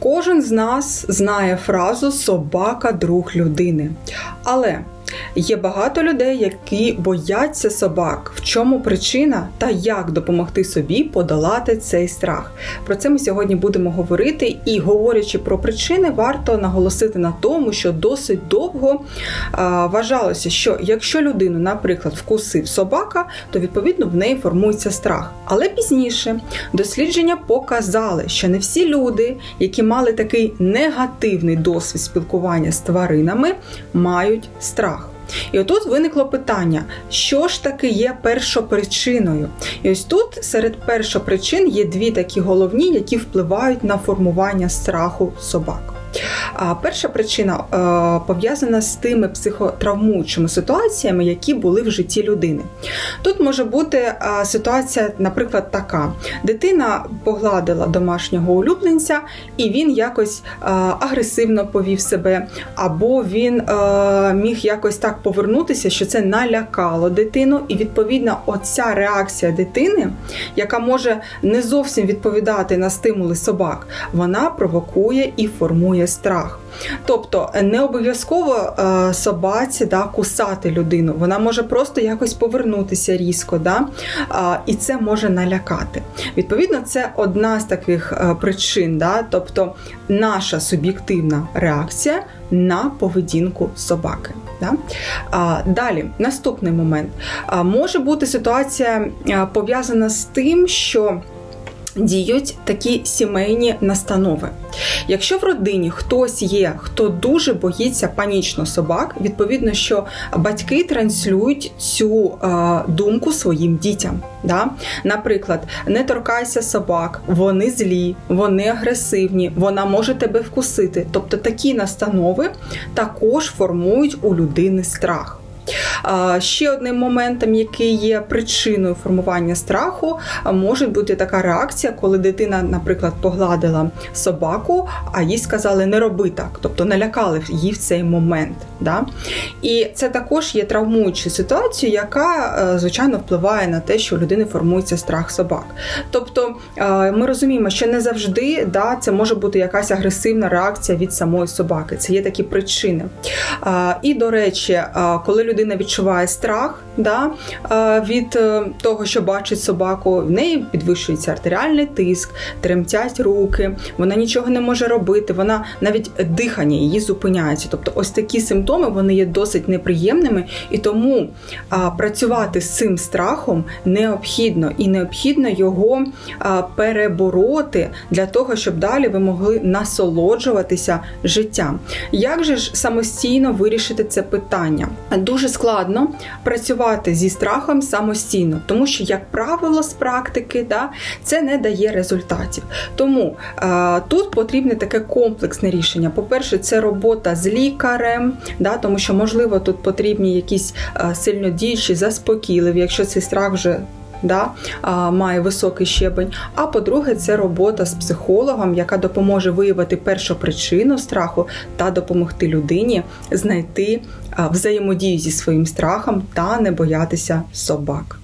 Кожен з нас знає фразу собака друг людини. Але є багато людей, які бояться собак. В чому причина та як допомогти собі подолати цей страх? Про це ми сьогодні будемо говорити. І говорячи про причини, варто наголосити на тому, що досить довго а, вважалося, що якщо людину, наприклад, вкусив собака, то відповідно в неї формується страх. Але пізніше дослідження показали, що не всі люди, які мали такий негативний досвід спілкування з тваринами, мають страх. І отут виникло питання, що ж таки є першопричиною? І ось тут серед першопричин є дві такі головні, які впливають на формування страху собак. Перша причина е, пов'язана з тими психотравмуючими ситуаціями, які були в житті людини. Тут може бути е, ситуація, наприклад, така: дитина погладила домашнього улюбленця, і він якось е, агресивно повів себе, або він міг якось так повернутися, що це налякало дитину, і відповідно, оця реакція дитини, яка може не зовсім відповідати на стимули собак, вона провокує і формує страх. Тобто не обов'язково е, собаці да, кусати людину, вона може просто якось повернутися різко, да, і це може налякати. Відповідно, це одна з таких е, причин, да, тобто наша суб'єктивна реакція на поведінку собаки. Да? А, далі, наступний момент. А, може бути ситуація а, пов'язана з тим, що Діють такі сімейні настанови. Якщо в родині хтось є, хто дуже боїться панічно собак, відповідно, що батьки транслюють цю е, думку своїм дітям. Да? Наприклад, не торкайся собак, вони злі, вони агресивні, вона може тебе вкусити. Тобто такі настанови також формують у людини страх. Ще одним моментом, який є причиною формування страху, може бути така реакція, коли дитина, наприклад, погладила собаку, а їй сказали не роби так, тобто налякали її в цей момент. Да? І це також є травмуючою ситуацією, яка, е, звичайно, впливає на те, що у людини формується страх собак. Тобто е, ми розуміємо, що не завжди да, це може бути якась агресивна реакція від самої собаки. Це є такі причини. І, до речі, коли людина відчуває страх да, від е, того, що бачить собаку, в неї підвищується артеріальний тиск, тремтять руки, вона нічого не може робити, вона навіть дихання її зупиняється. Тобто, ось такі симптоми вони є досить неприємними, і тому працювати з цим страхом необхідно і необхідно його перебороти для того, щоб далі ви могли насолоджуватися життям. Як же ж самостійно вирішити це питання? Дуже складно працювати зі страхом самостійно, тому що, як правило, з практики да, це не дає результатів. Тому е, тут потрібне таке комплексне рішення. По-перше, це робота з лікарем, да, тому що, можливо, тут потрібні якісь а, сильнодіючі, заспокійливі, якщо цей страх вже да, має високий щебень. А по-друге, це робота з психологом, яка допоможе виявити першу причину страху та допомогти людині знайти взаємодію зі своїм страхом та не боятися собак.